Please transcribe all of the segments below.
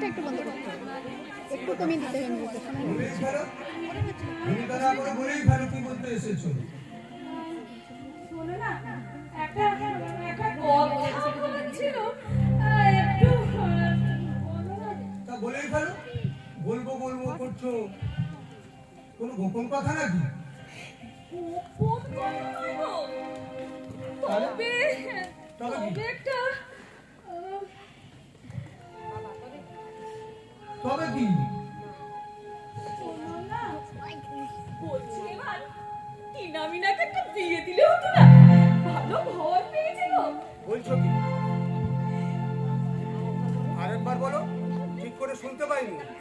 মিউজিকটা একটু বন্ধ করতে একটু কমিয়ে দিতে হবে মিউজিকটা শোনা যাবে না। বলেই ফেলো তুমি তারা করে বলেই ফেলো কি বলতে এসেছ একটা বলেই ফেলো। বলব বলব, করছ। কোনো গোপন কথা নাকি? movie.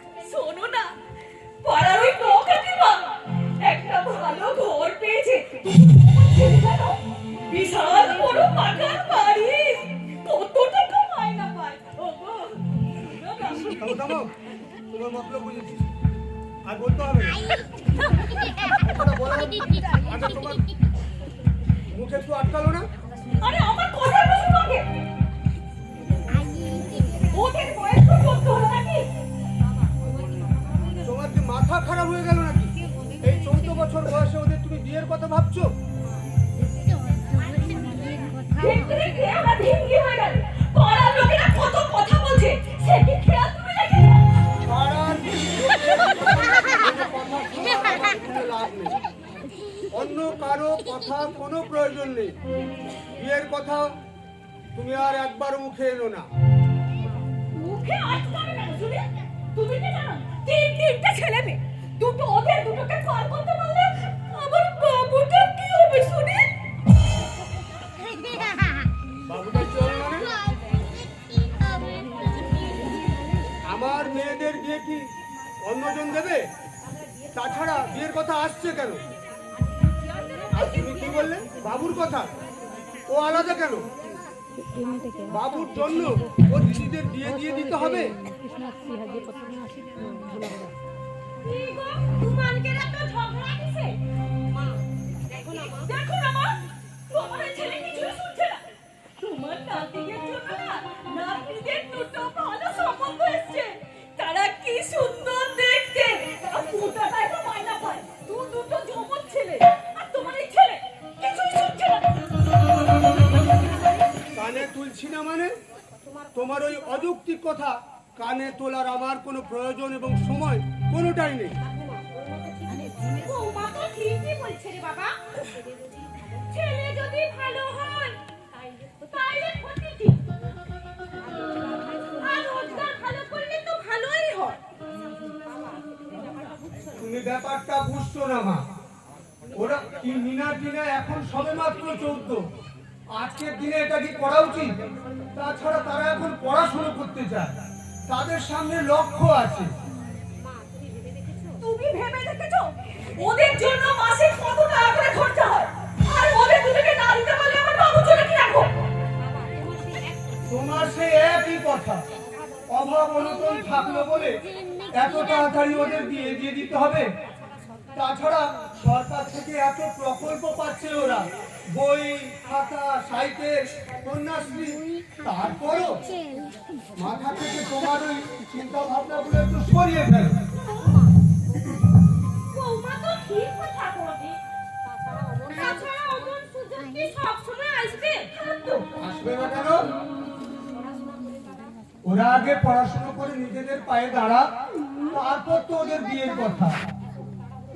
অন্য কারও কথা কোনো প্রয়োজন নেই। বিয়ের কথা তুমি আর একবার মুখে এলো না। মুখে তুমি কি জানো? তিন তিনটা ছেলে মেয়ে। দুটো ওদের দুটোকে পার করতে অন্যজন দেবে? তাছাড়া বিয়ের কথা আসছে কেন? আর তুমি কি বললে? বাবুর কথা? ও আলাদা কেন? বাবুর জন্য ও দিদিদের বিয়ে দিয়ে দিতে হবে? তোমার জন্য না দুটো ভালো সম্বন্ধ এসছে। তারা কি সুন্দর দেখতে। তারা পুতাটাই তো পায়। দু দুটো জমজ ছেলে। আর তোমার এই ছেলে কিছুই শুনছে না। কানে তুলছি না মানে? তোমার ওই অযৌক্তিক কথা কানে তোলার আমার কোনো প্রয়োজন এবং সময় কোনোটাই নেই। বাবা। ব্যাপারটা বুঝছ না মা। ওরা কি মিনা টিনা এখন সবে মাত্র চৌদ্দ। আজকের দিনে এটা কি করা উচিত? তাছাড়া তারা এখন পড়াশোনা করতে চায়। তাদের সামনে লক্ষ্য আছে। তুমি ভেবে দেখেছ? ওদের জন্য মাসে কত টাকা করে খরচা হয়? আর ওদের দুটোকে না দিতে পারলে আমার বাবু চলে কি রাখো তোমার সেই একই কথা। অভাব অনটন থাকল বলে এত তাড়াতাড়ি ওদের বিয়ে দিয়ে দিতে হবে? তাছাড়া সরকার থেকে এত প্রকল্প পাচ্ছে ওরা। বই খাতা সাইকেল কন্যাশ্রী তারপরও মাথা থেকে তোমার ওই চিন্তা ভাবনাগুলো একটু সরিয়ে ফেলো। আসবে? না কেন? ওরা আগে পড়াশোনা করে নিজেদের পায়ে দাঁড়া তারপর তো ওদের বিয়ের কথা।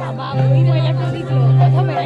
বাবা ওই মহিলাটা দিত প্রথমে।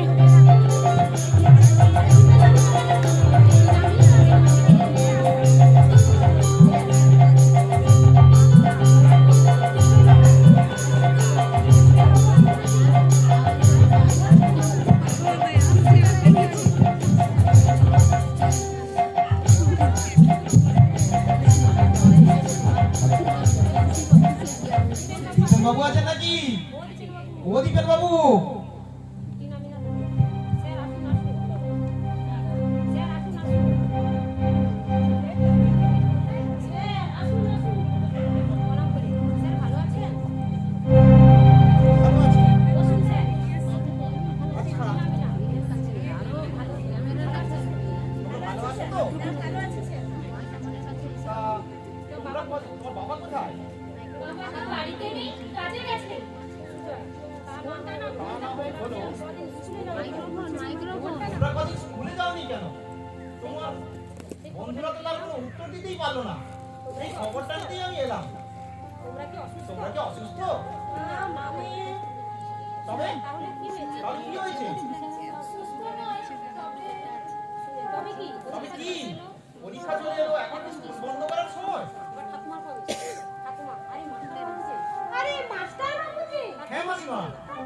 মাসিমা।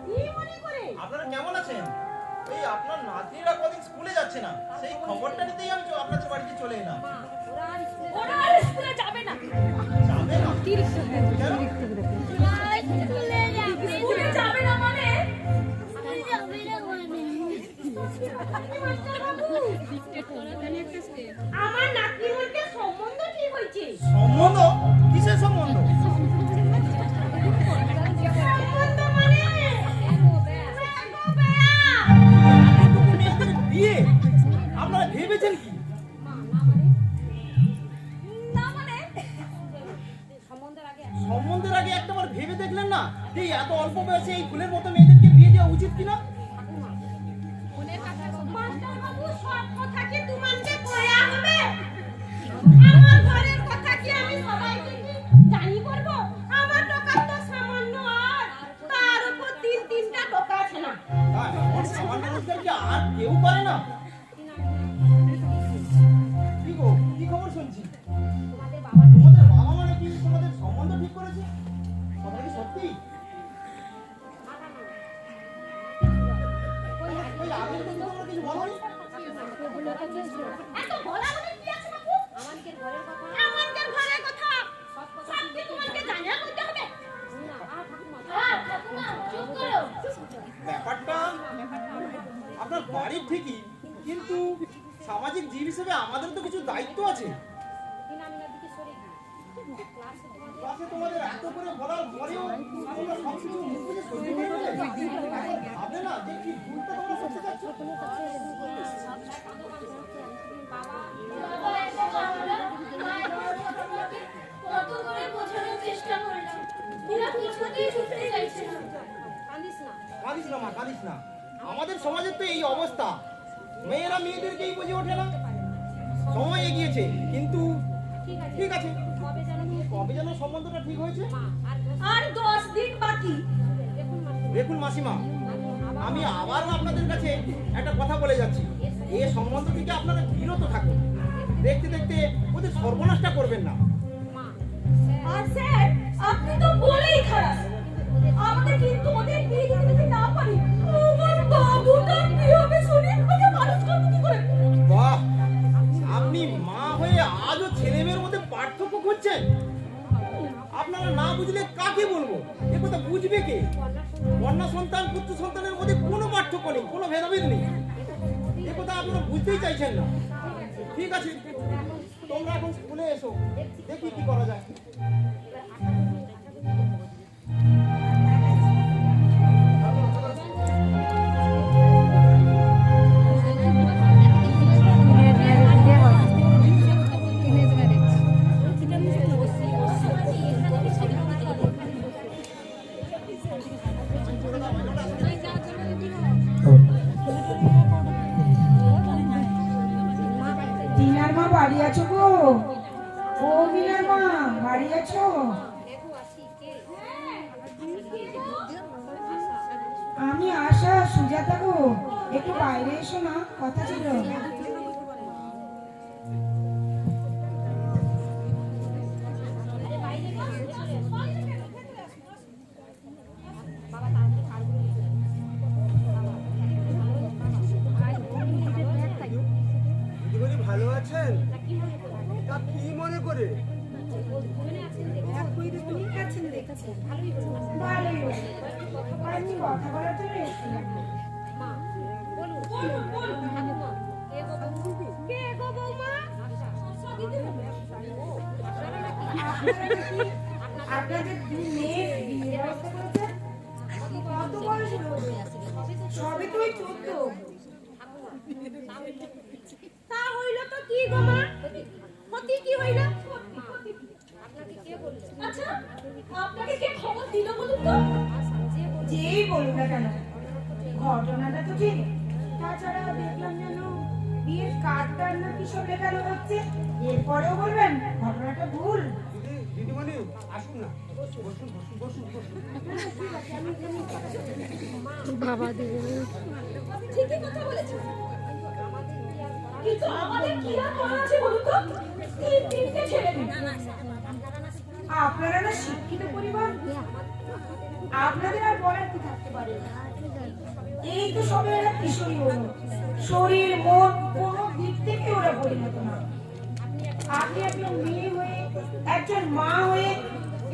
কি মনে করে? আপনারা কেমন আছেন? এই আপনার নাতনিরা কদিন স্কুলে যাচ্ছে না সেই খবরটা নিতেই আমি আপনাদের বাড়িতে চলে এলাম। ওরা আর স্কুলে ওরা আর স্কুলে যাবে না। যাবে না? কেন? স্কুলে যাবে না। মানে? আমার নাতনি বলতে সম্বন্ধ ঠিক হয়েছে? সম্বন্ধ? কিসের সম্বন্ধ? সম্বন্ধের আগে একটাবার ভেবে দেখলেন না? যে এই এত অল্প বয়সে এই ফুলের মতো মেয়েদেরকে বিয়ে দেওয়া উচিত কিনা? মাস্টার বাবু সব কথা ব্যাপারটা আপনার বাড়ির ঠিকই কিন্তু সামাজিক জীব হিসেবে আমাদের তো কিছু দায়িত্ব আছে। ক্লাসে তোমাদের এত করে বলার পরেও আমাদের সমাজের তো এই অবস্থা। মেয়েরা মেয়েদেরকেই বুঝে ওঠে না। সময় এগিয়েছে, কিন্তু ঠিক আছে। কবে যেন সম্বন্ধটা ঠিক হয়েছে? আর দশ- দিন বাকি। দেখুন মাসিমা। আমি আবার- আবারও আপনাদের কাছে একটা কথা বলে যাচ্ছি। এই সম্বন্ধ থেকে আপনারা বিরত থাকুন। দেখতে দেখতে ওদের সর্বনাশটা করবেন না। মা, আর স্যার আপনি তো বলেই খারাপ। আমাদের কিন্তু ওদের বিয়ে দিতে না পারি। আমার বাবুটা কি হবে শুনি ওকে মানুষ করব কি করে? বাহ আপনি মা হয়ে আজও ছেলে মেয়ের মধ্যে পার্থক্য করছেন আপনারা না বুঝলে কাকে বলব? এ কথা বুঝবে কে? কন্যা সন্তান, পুত্র সন্তানের মধ্যে কোনো পার্থক্য নেই, কোনো ভেদাভেদ নেই। এ কথা আপনারা বুঝতেই চাইছেন না। ঠিক আছে, তোমরা এখন স্কুলে এসো, দেখি কি করা যায়। গো মা। ক্ষতি কি হইল? আচ্ছা আপনাকে কে খবর দিল বলুন তো? যেই বলুন না কেন ঘটনাটা তো ঠিক তাছাড়া দেখলাম যেন বিয়ের কার্ডটার না কি সব লেখানো হচ্ছে। এরপরেও বলবেন ঘটনাটা ভুল। দিদিমণি আসুন না বসুন বসুন বসুন বসুন বাবা দেবে ঠিকই কথা বলেছ কিন্তু আমাদের কি করা আছে বলুন তো? তিন তিনটে ছেলে। আপনারা না শিক্ষিত পরিবার? আপনাদের আর বলার কি থাকতে পারে? এই তো সবে এরা কিশোরী হলো শরীর, মন, কোনো দিক থেকে ওরা পরিণত না। আপনি একজন মেয়ে হয়ে, একজন মা হয়ে,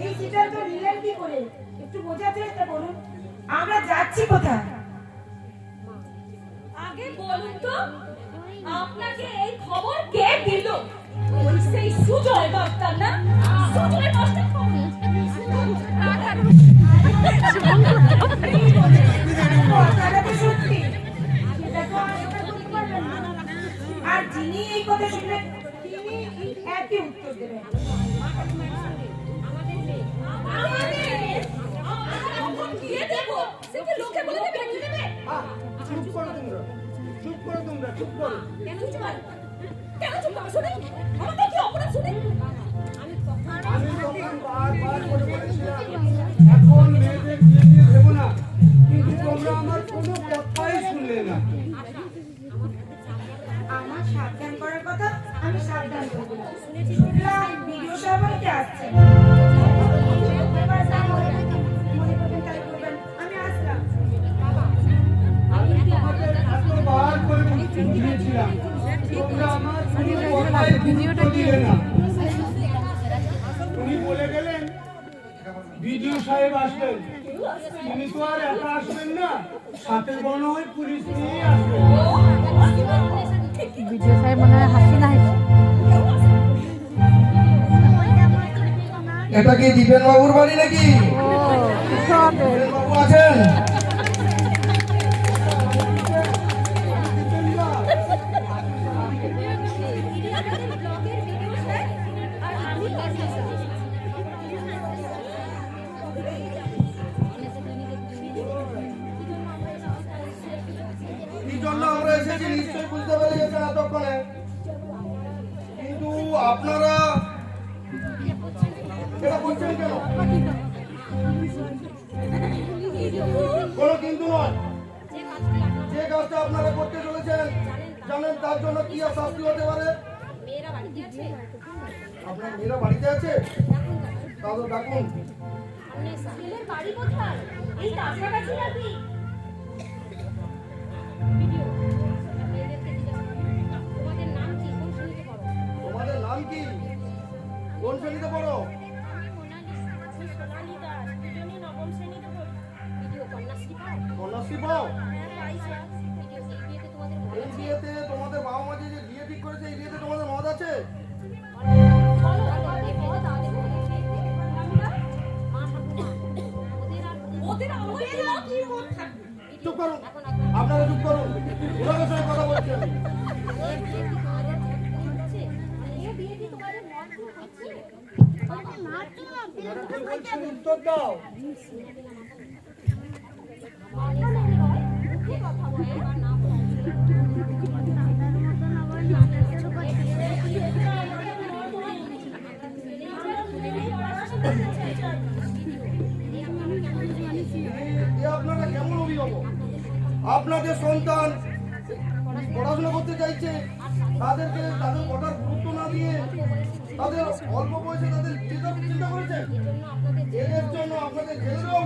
এই সিদ্ধান্ত নিলেন কি করে? একটু বোঝার চেষ্টা করুন। আমরা যাচ্ছি কোথায়? আগে বলুন তো আপনাকে এই খবর কে দিল ওই সেই সুজয় ডাক্তার না সুজয় না আর যিনি এই কথা শুনলেন তিনি একই উত্তর দেবেন কি লোকে বলে দেবে কি দেবে চুপ করো তোমরা চুপ করো। তোমরা চুপ করো কেন চুপ কর? কেন চুপ কর? শুনে আমাদের কি অপরাধ? শুনে আমি আমি তখন বারবার করে বলেছিলাম এখন মেয়েদের বিয়ে দিয়ে দেবো না। কিন্তু তোমরা আমার কোনো কথাই শুনলে না। আমার সাবধান করার কথা আমি সাবধান করব। শুনলাম ভিডিও সাহেবকে আসছে। উনি বলে গেলেন বিডিও সাহেব আসবেন তিনি তো আর একা আসবেন না সাথে মনে হয় পুলিশ নিয়ে আসবেন সাহেব মনে হয় হাসি না এটা কি দীপেন বাবুর বাড়ি নাকি? আছেন? গেছেন কিন্তু আপনারা এটা করছেন কেন? কোনো কিন্তু নয়। যে কাজটা আপনারা করতে চলেছেন, জানেন তার জন্য কি শাস্তি হতে পারে? আপনার মেয়েরা বাড়িতে আছে? তাহলে ডাকুন। বাড়ি কোথায়? এই কাছাকাছি নাকি? কোন শ্রেণীতে পড়ো? কন্যাশ্রী পাও? এই তোমাদের বাবা মা যে বিয়ে ঠিক করেছে এই তোমাদের মত আছে? আপনারা চুপ করুন। সঙ্গে কথা বলছি আপনারা কেমন আপনাদের সন্তান পড়াশোনা করতে চাইছে তাদেরকে তাদের কথার গুরুত্ব না দিয়ে তাদের অল্প বয়সে তাদের বিয়ে চিন্তা করেছেন এদের জন্য আপনাদের জেলে দেওয়া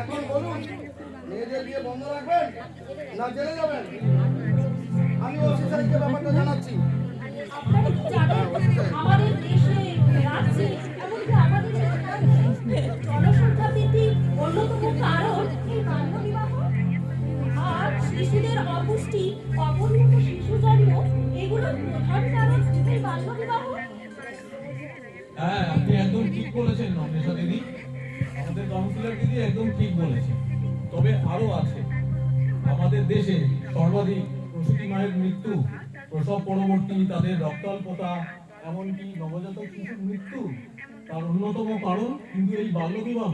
এখন বলুন, মেয়েদের বিয়ে বন্ধ রাখবেন না জেলে যাবেন? আমি ওসি ব্যাপারটা জানাচ্ছি। ঠিক বলেছেন অন্বেষা দিদি। আমাদের কাউন্সিলর দিদি একদম ঠিক বলেছেন। তবে আরও আছে। আমাদের দেশে সর্বাধিক প্রসূতি মায়ের মৃত্যু, প্রসব পরবর্তী তাদের রক্তাল্পতা এমনকি নবজাতক শিশুর মৃত্যু তার অন্যতম কারণ কিন্তু এই বাল্য বিবাহ।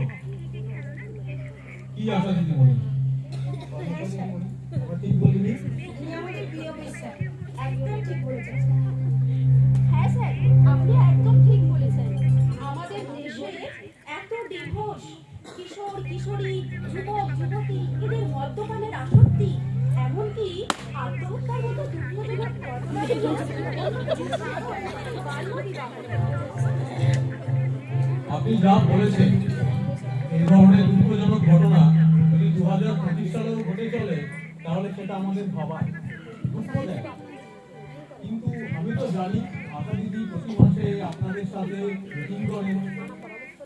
কি আশা দিদি মনে ঠিক বলিনি একদম ঠিক বলেছেন হ্যাঁ স্যার, আপনি একদম ঠিক বলেছেন। কিশোর, কিশোরী, যুবক, যুবতী, এদের মদ্যপানের আসক্তি এমনকি আত্মহত্যার মতো আপনি যা বলেছেন, এই ধরনের দুঃখজনক ঘটনা যদি দু হাজার পঁচিশ সালেও ঘটে চলে, তাহলে সেটা আমাদের ভাবায় কিন্তু আমি তো জানি, আশা দিদি প্রতি মাসে আপনাদের সাথে মিটিং করেন।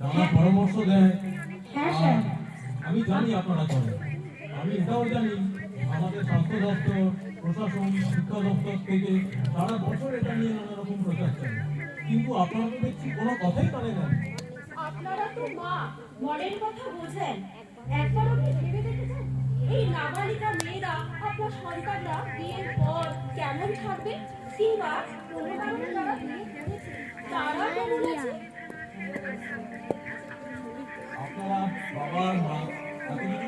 নানা পরামর্শ দেন হ্যাঁ আমি জানি আপনারা করেন। আমি এটাও জানি আমাদের স্বাস্থ্য দপ্তর প্রশাসন শিক্ষা দপ্তর থেকে সারা বছর এটা নিয়ে নানা রকম প্রচার চলে। কিন্তু আপনারা তো দেখছি কোনো কথাই কানে নেন আপনারা তো মা মনের কথা বোঝেন। একবারও কি ভেবে দেখেছেন? এই নাবালিকা মেয়েরা আপনার সন্তানরা বিয়ের পর কেমন থাকবে? কিংবা কোনো কারণে তারা বিয়ে করেছে? তারা তো বলেছে বাবার মা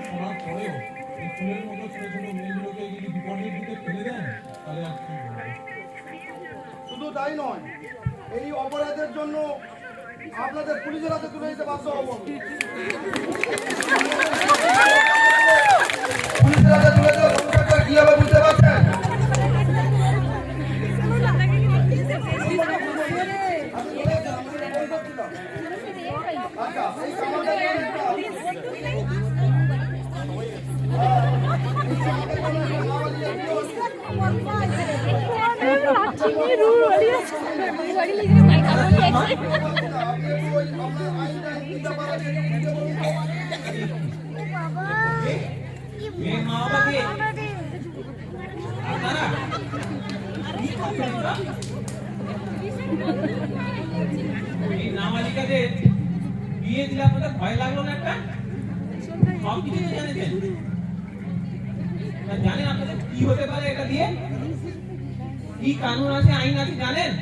শোনার পরেও এই ফুলের মতো মেয়েগুলোকে যদি বিপদের দিকে ফেলে দেন, তাহলে আর কি শুধু তাই নয়, এই অপরাধের জন্য আপনাদের পুলিশের হাতে তুলে দিতে বাধ্য হব নাবালিকাদের বিয়ে দিলে আপনাদের ভয় লাগল না একটা সব কিছু তো জেনেছেন তা জানেন আপনাদের কি হতে পারে এটা দিয়ে কি কানুন আছে, আইন আছে, জানেন?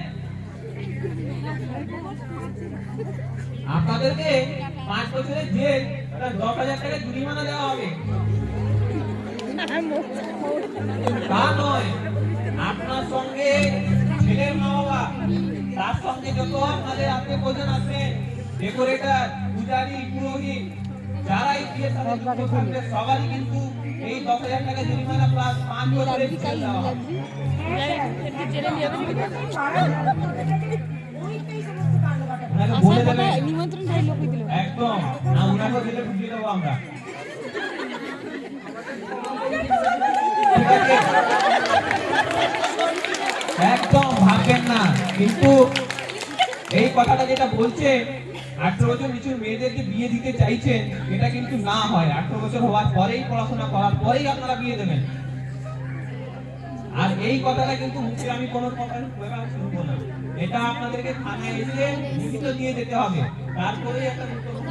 আপনাদেরকে পাঁচ বছরের জেল দশ হাজার টাকা জরিমানা দেওয়া হবে। তা নয়, আপনার সঙ্গে ছেলের মা বাবা তার সঙ্গে যত আপনাদের আত্মীয় স্বজন আছেন ডেকোরেটর পূজারি, পুরোহিত, যারা এই বিয়ের সাথে সবারই কিন্তু এই দশ হাজার টাকা জরিমানা প্লাস বছরের জেল দেওয়া হবে। বলে দেবেন একদম না ওনাকে দিলে বুঝিয়ে দেবো আমরা। একদম ভাববেন না। কিন্তু এই কথাটা যেটা বলছে আঠারো বছর নিচুর মেয়েদেরকে বিয়ে দিতে চাইছেন, এটা কিন্তু না হয়। আঠারো বছর হওয়ার পরেই পড়াশোনা করার পরেই আপনারা বিয়ে দেবেন। আর এই কথাটা কিন্তু মুখে আমি কোনো কথা শুনব না। এটা আপনাদেরকে থানায় এসে লিখিত দিয়ে যেতে হবে। তারপরেই একটা হবে।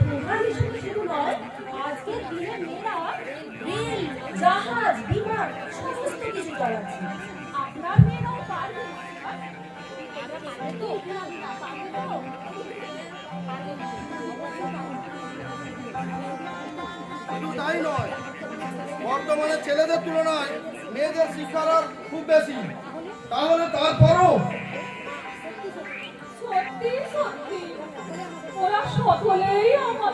সমস্ত কিছু করা আছে আপনার মেয়েরাও তাই নয়, বর্তমানে ছেলেদের তুলনায় মেয়েদের শিক্ষার হার খুব বেশি। তাহলে তারপরও সকলেই আমার